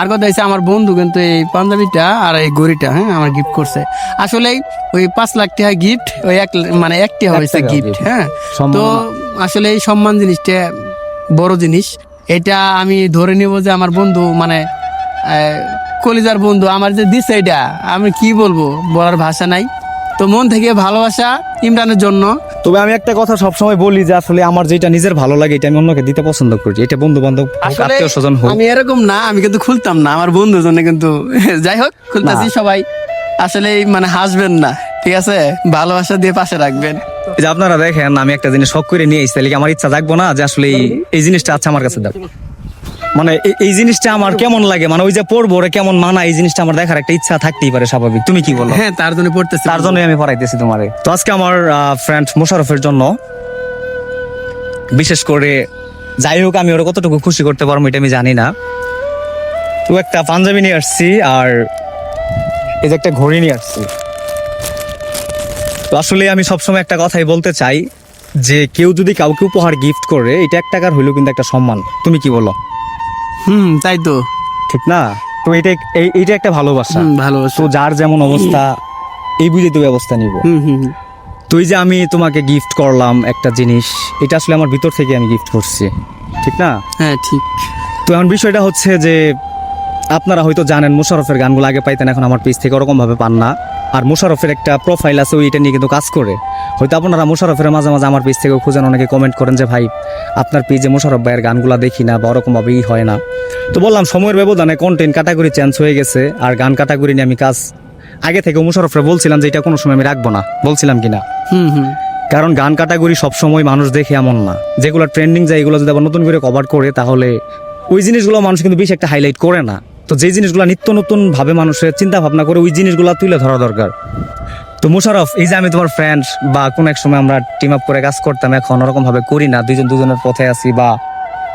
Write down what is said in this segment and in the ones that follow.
আর কথা হয়েছে আমার বন্ধু কিন্তু এই পাঞ্জাবিটা আর এই গড়িটা হ্যাঁ আমার গিফট করছে। আসলে ওই পাঁচ লাখ টাকা গিফট ওই এক মানে একটি হয়েছে গিফট হ্যাঁ। তো আসলে এই সম্মান জিনিসটা বড় জিনিস। এটা আমি ধরে নিব যে আমার বন্ধু মানে কলিজার বন্ধু আমার যে দিছে এটা আমি কি বলব? বলার ভাষা নাই। তো মন থেকে ভালোবাসা ইমরানের জন্য। তবে আমি একটা কথা সবসময় বলি যে আসলে আমার যেটা নিজের ভালো লাগে এটা আমি অন্যকে দিতে পছন্দ করি। এটা বন্ধু বান্ধব আত্মীয় স্বজন হোক। আমি এরকম না আমি কিন্তু খুলতাম না আমার বন্ধুর জন্য কিন্তু। যাই হোক খুলতেছি সবাই। আসলে মানে হাসবেন না ঠিক আছে? ভালোবাসা দিয়ে পাশে রাখবেন। যে আপনারা দেখেন আমি একটা জিনিস শখ করে নিয়ে এসেছি তাহলে কি আমার ইচ্ছা থাকব না যে আসলে এই- এই জিনিসটা আছে আমার কাছে দাও। মানে এই- জিনিসটা আমার কেমন লাগে? মানে ওই যে পড়ব ওরে কেমন মানা এই জিনিসটা আমার দেখার একটা ইচ্ছা থাকতেই পারে স্বাভাবিক। তুমি কি বলো? হ্যাঁ তার জন্য পড়তেছি। তার জন্যই আমি পড়াইতেছি তোমারে। তো আজকে আমার ফ্রেন্ড মোশারফের জন্য বিশেষ করে যাই হোক আমি ওরা কতটুকু খুশি করতে পারব এটা আমি জানি না। তো একটা পাঞ্জাবি নিয়ে আসছি আর এই যে একটা ঘড়ি নিয়ে আসছি। তো আসলে আমি সবসময় একটা কথাই বলতে চাই যে কেউ যদি কাউকে উপহার গিফট করে এটা এক টাকার হইলেও কিন্তু একটা সম্মান। তুমি কি বলো? হুম তাই তো। ঠিক না? তো এটা এই- এইটা একটা ভালোবাসা। ভালোবাসা। তো যার যেমন অবস্থা এই বুঝে তো ব্যবস্থা নিব। হুম হুম হুম। তুই যে আমি তোমাকে গিফট করলাম একটা জিনিস এটা আসলে আমার ভিতর থেকে আমি গিফট করছি। ঠিক না? হ্যাঁ ঠিক। তো এখন বিষয়টা হচ্ছে যে আপনারা হয়তো জানেন মোশারফের গানগুলো আগে পাইতেন এখন আমার পেজ থেকে ওরকম ভাবে পান না। আর মোশারফের একটা প্রোফাইল আছে ওইটা নিয়ে কিন্তু কাজ করে। হয়তো আপনারা মোশারফের মাঝে মাঝে আমার পেজ থেকে খুঁজেন অনেকে কমেন্ট করেন যে ভাই আপনার পেজে মোশারফ ভাইয়ের গানগুলা দেখি না বা ওরকম ভাবেই হয় না। তো বললাম সময়ের ব্যবধানে কন্টেন্ট ক্যাটাগরি চেঞ্জ হয়ে গেছে আর গান ক্যাটাগরি নিয়ে আমি কাজ আগে থেকে মোশারফরে বলছিলাম যে এটা কোনো সময় আমি রাখব না। বলছিলাম কিনা? হুম হুম। কারণ গান ক্যাটাগরি সবসময় মানুষ দেখে এমন না। যেগুলো ট্রেন্ডিং যায় এগুলো যদি আবার নতুন করে কভার করে তাহলে ওই জিনিসগুলো মানুষ কিন্তু বেশি একটা হাইলাইট করে না। তো যে জিনিসগুলো নিত্য নতুনভাবে মানুষের চিন্তা ভাবনা করে ওই জিনিসগুলো তুলে ধরা দরকার। তো মুশারফ এই যে আমি তোমার ফ্রেন্ড বা কোনো এক সময় আমরা টিম আপ করে কাজ করতাম, এখন ওরকমভাবে করি না দুজন দুজনের পথে আছি বা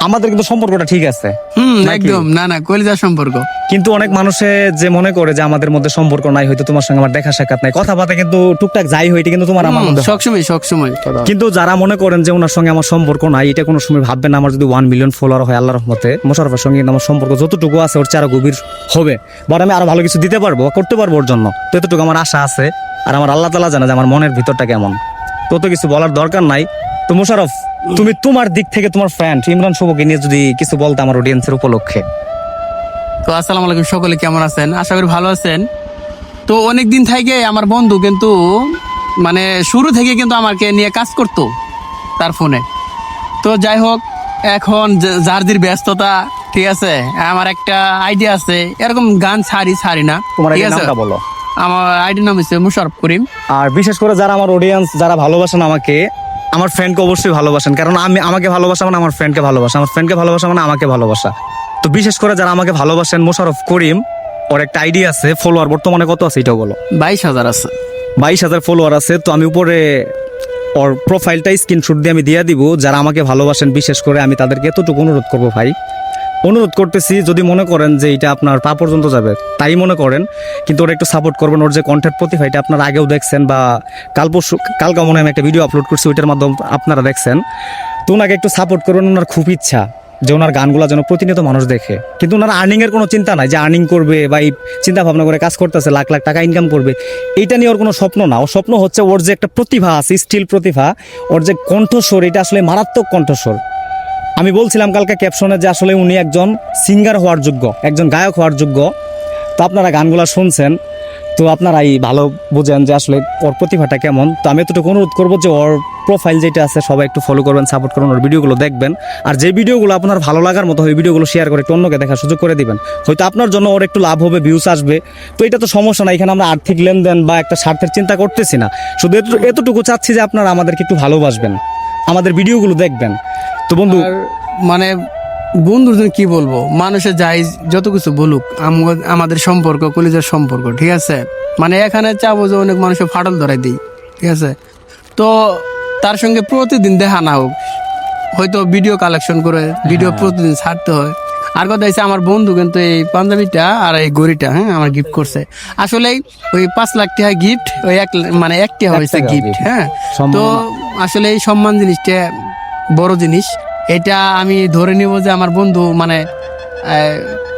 আমাদের কিন্তু সম্পর্কটা ঠিক আছে। হুম একদম। না না কলিজার সম্পর্ক। কিন্তু অনেক মানুষে যে মনে করে যে আমাদের মধ্যে সম্পর্ক নাই হয়তো তোমার সঙ্গে আমার দেখা সাক্ষাৎ নাই কথাবার্তা কিন্তু টুকটাক যাই হইতে কিন্তু তোমার আমার মধ্যে। সবসময় সবসময় কিন্তু যারা মনে করেন যে ওনার সঙ্গে আমার সম্পর্ক নাই এটা কোনো সময় ভাববেন না আমার যদি ওয়ান মিলিয়ন ফলোয়ার হয় আল্লাহ রহমতে মোশারফের সঙ্গে আমার সম্পর্ক যতটুকু আছে ওর চেয়ে আরও গভীর হবে। বাট আমি আরও ভালো কিছু দিতে পারব করতে পারব ওর জন্য। তো এতটুকু আমার আশা আছে। আর আমার আল্লাহ তালা জানে যে আমার মনের ভিতরটা কেমন। তত কিছু বলার দরকার নাই। তো মোশারফ তুমি তোমার দিক থেকে তোমার ফ্রেন্ড ইমরান শুভকে নিয়ে যদি কিছু বলতে আমার অডিয়েন্সের উপলক্ষে। তো আসসালামু আলাইকুম সকলে কেমন আছেন? আশা করি ভালো আছেন। তো অনেক দিন থেকে আমার বন্ধু কিন্তু মানে শুরু থেকে কিন্তু আমাকে নিয়ে কাজ করতো তার ফোনে। তো যাই হোক এখন যার ব্যস্ততা ঠিক আছে আমার একটা আইডিয়া আছে এরকম গান ছাড়ি ছাড়ি না তোমার ঠিক আছে। নামটা বলো। আমার আইডির নাম হচ্ছে মুশারফ করিম। আর বিশেষ করে যারা আমার অডিয়েন্স যারা ভালোবাসেন আমাকে আমার ফ্রেন্ডকে অবশ্যই ভালোবাসেন কারণ আমি আমাকে ভালোবাসা মানে আমার ফ্রেন্ডকে ভালোবাসা। আমার ফ্রেন্ডকে ভালোবাসা মানে আমাকে ভালোবাসা। তো বিশেষ করে যারা আমাকে ভালোবাসেন মোশারফ করিম ওর একটা আইডিয়া আছে ফলোয়ার বর্তমানে কত আছে এটাও বলো? বাইশ হাজার আছে। বাইশ হাজার ফলোয়ার আছে তো আমি উপরে ওর প্রোফাইলটা স্ক্রিনশট দিয়ে আমি দিয়ে দিব। যারা আমাকে ভালোবাসেন বিশেষ করে আমি তাদেরকে এতটুকু অনুরোধ করব ভাই অনুরোধ করতেছি, যদি মনে করেন যে এটা আপনার পা পর্যন্ত যাবে, তাই মনে করেন, কিন্তু ওরা একটু সাপোর্ট করবেন, ওর যে কন্টেন্ট প্রতিভা এটা আপনারা আগেও দেখছেন বা কাল পরশু কালকে মনে আমি একটা ভিডিও আপলোড করছি, ওইটার মাধ্যমে আপনারা দেখছেন, তো ওনাকে একটু সাপোর্ট করবেন, ওনার খুব ইচ্ছা যে ওনার গানগুলো যেন প্রতিনিয়ত মানুষ দেখে। কিন্তু ওনার আর্নিংয়ের কোনো চিন্তা নাই যে আর্নিং করবে বা এই চিন্তা ভাবনা করে কাজ করতেছে, লাখ লাখ টাকা ইনকাম করবে, এইটা নিয়ে ওর কোনো স্বপ্ন না। ওর স্বপ্ন হচ্ছে ওর যে একটা প্রতিভা আছে স্টিল প্রতিভা, ওর যে কণ্ঠস্বর, এটা আসলে মারাত্মক কণ্ঠস্বর। আমি বলছিলাম কালকে ক্যাপশনে যে আসলে উনি একজন সিঙ্গার হওয়ার যোগ্য, একজন গায়ক হওয়ার যোগ্য। তো আপনারা গানগুলো শুনছেন, তো আপনারাই ভালো বোঝেন যে আসলে ওর প্রতিভাটা কেমন। তো আমি এতটুকু অনুরোধ করব যে ওর প্রোফাইল যেটা আছে সবাই একটু ফলো করবেন সাপোর্ট করবেন ওর ভিডিওগুলো দেখবেন। আর যে ভিডিওগুলো আপনার ভালো লাগার মতো ওই ভিডিওগুলো শেয়ার করে একটু অন্যকে দেখার সুযোগ করে দিবেন। হয়তো আপনার জন্য ওর একটু লাভ হবে ভিউস আসবে। তো এটা তো সমস্যা না, এখানে আমরা আর্থিক লেনদেন বা একটা স্বার্থের চিন্তা করতেছি না। শুধু এতটুকু চাচ্ছি যে আপনারা আমাদেরকে একটু ভালোবাসবেন, আমাদের ভিডিওগুলো দেখবেন। তো বন্ধু মানে বন্ধুর জন্য কি বলব? মানুষের যাই যত কিছু বলুক আম- আমাদের সম্পর্ক কলিজার সম্পর্ক ঠিক আছে? মানে এখানে চাবো যে অনেক মানুষের ফাটল ধরাই দিই ঠিক আছে? তো তার সঙ্গে প্রতিদিন দেখা না হোক হয়তো ভিডিও কালেকশন করে ভিডিও প্রতিদিন ছাড়তে হয়। আর কথা হচ্ছে আমার বন্ধু কিন্তু এই পাঞ্জাবিটা আর এই গড়িটা হ্যাঁ আমার গিফট করছে। আসলে ওই পাঁচ লাখ টাকা গিফট ওই এক মানে একটি হয়েছে গিফট হ্যাঁ? তো আসলে এই সম্মান জিনিসটা বড় জিনিস। এটা আমি ধরে নিব যে আমার বন্ধু মানে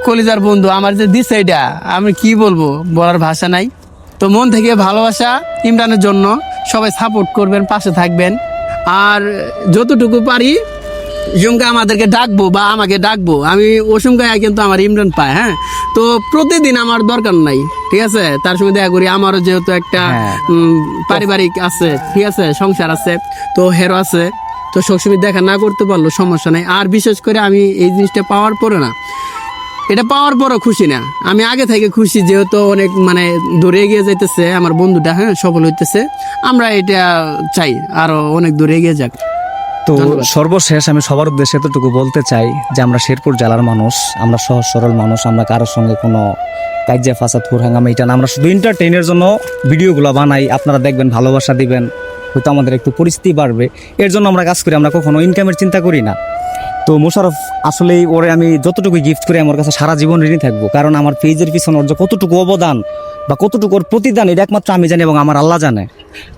কলিজার বন্ধু আমার যে দিছে এটা আমি কি বলব? বলার ভাষা নাই। তো মন থেকে ভালোবাসা ইমরানের জন্য সবাই সাপোর্ট করবেন পাশে থাকবেন। আর যতটুকু পারি জুমকা আমাদেরকে ডাকবো বা আমাকে ডাকবো। আমি ওসুমকায় কিন্তু আমার ইমরান পায় হ্যাঁ? তো প্রতিদিন আমার দরকার নাই ঠিক আছে? তার সঙ্গে দেখা করি আমারও যেহেতু একটা হ্যাঁ। পারিবারিক আছে ঠিক আছে? সংসার আছে তো হেরো আছে। তো সবসময় দেখা না করতে পারল সমস্যা নাই। আর বিশেষ করে আমি এই জিনিসটা পাওয়ার পরে না। এটা পাওয়ার পরও খুশি না। আমি আগে থেকে খুশি যেহেতু অনেক মানে দূরে এগিয়ে যাইতেছে আমার বন্ধুটা হ্যাঁ সফল হইতেছে। আমরা এটা চাই আরও অনেক দূরে এগিয়ে যাক। তো সর্বশেষ আমি সবার উদ্দেশ্যে এতটুকু বলতে চাই যে আমরা শেরপুর জেলার মানুষ আমরা সহজ সরল মানুষ আমরা কারোর সঙ্গে কোনো কাজ্যা ফাসাদ ফুরহাঙ্গামা এটা না। আমরা শুধু এন্টারটেইনের জন্য ভিডিওগুলো বানাই। আপনারা দেখবেন ভালোবাসা দিবেন। হয়তো আমাদের একটু পরিস্থিতি বাড়বে। এর জন্য আমরা কাজ করি, আমরা কখনো ইনকামের চিন্তা করি না। তো মোশারফ আসলেই ওরে আমি যতটুকু গিফট করি, আমার কাছে সারা জীবন ঋণী থাকব। কারণ আমার পেজের পিছনে ওর যে কতটুকু অবদান বা কতটুকু ওর প্রতিদান, এটা একমাত্র আমি জানি এবং আমার আল্লাহ জানে।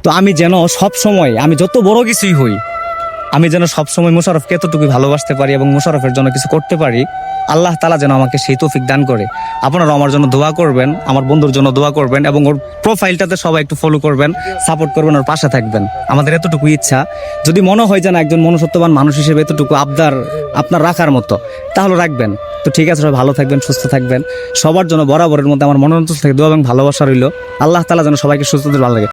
তো আমি যেন সব সময় আমি যত বড় কিছুই হই আমি যেন সবসময় মোশারফকে এতটুকু ভালোবাসতে পারি এবং মোশারফের জন্য কিছু করতে পারি, আল্লাহ তালা যেন আমাকে সেই তৌফিক দান করে। আপনারা আমার জন্য দোয়া করবেন, আমার বন্ধুর জন্য দোয়া করবেন এবং ওর প্রোফাইলটাতে সবাই একটু ফলো করবেন সাপোর্ট করবেন, ওর পাশে থাকবেন। আমাদের এতটুকু ইচ্ছা। যদি মনে হয় যে না একজন মনুষ্যত্ববান মানুষ হিসেবে এতটুকু আবদার আপনার রাখার মতো, তাহলে রাখবেন। তো ঠিক আছে ভালো থাকবেন, সুস্থ থাকবেন। সবার জন্য বরাবরের মধ্যে আমার মনোরঞ্জন থেকে দোয়া এবং ভালোবাসা রইল। আল্লাহ তালা যেন সবাইকে সুস্থ ভালো লাগে